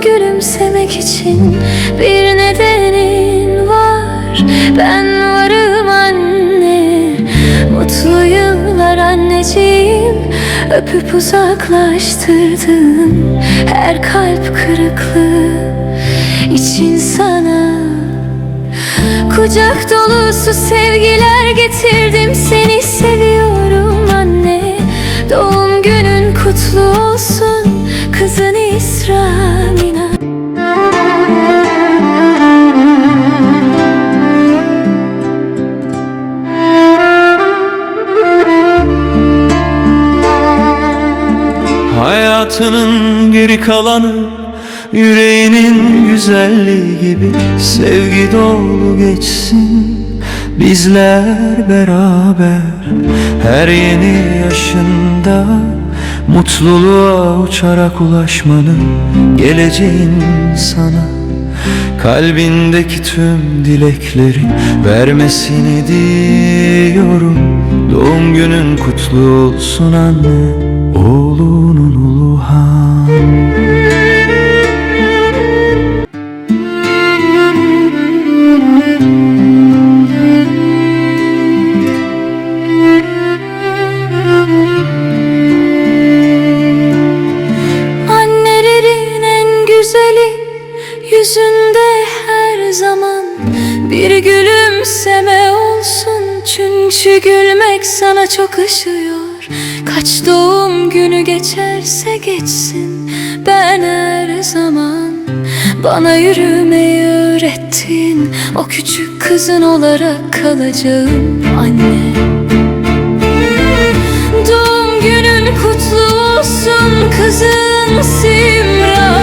gülümsemek için bir nedenin var. Ben varım anne Mutlu yıllar anneciğim. Öpüp uzaklaştırdım Her kalp kırıklığı için sana Kucak dolusu sevgiler getirdim. Seni seviyorum anne Doğum günün kutlu olsun Kızın İsra Mina Hayatının geri kalanı Yüreğinin güzelliği gibi. Sevgi dolu geçsin Bizler beraber. Her yeni yaşında Mutluluğa uçarak ulaşmanın Geleceğin sana. Kalbindeki tüm dilekleri vermesini diyorum. Doğum günün kutlu olsun anne Oğlunun zaman Bir gülümseme olsun. Çünkü gülmek sana çok ışıyor. Kaç doğum günü geçerse geçsin Ben her zaman Bana yürümeyi öğrettin. O küçük kızın olarak kalacağım anne. Doğum günün kutlu olsun kızım Simge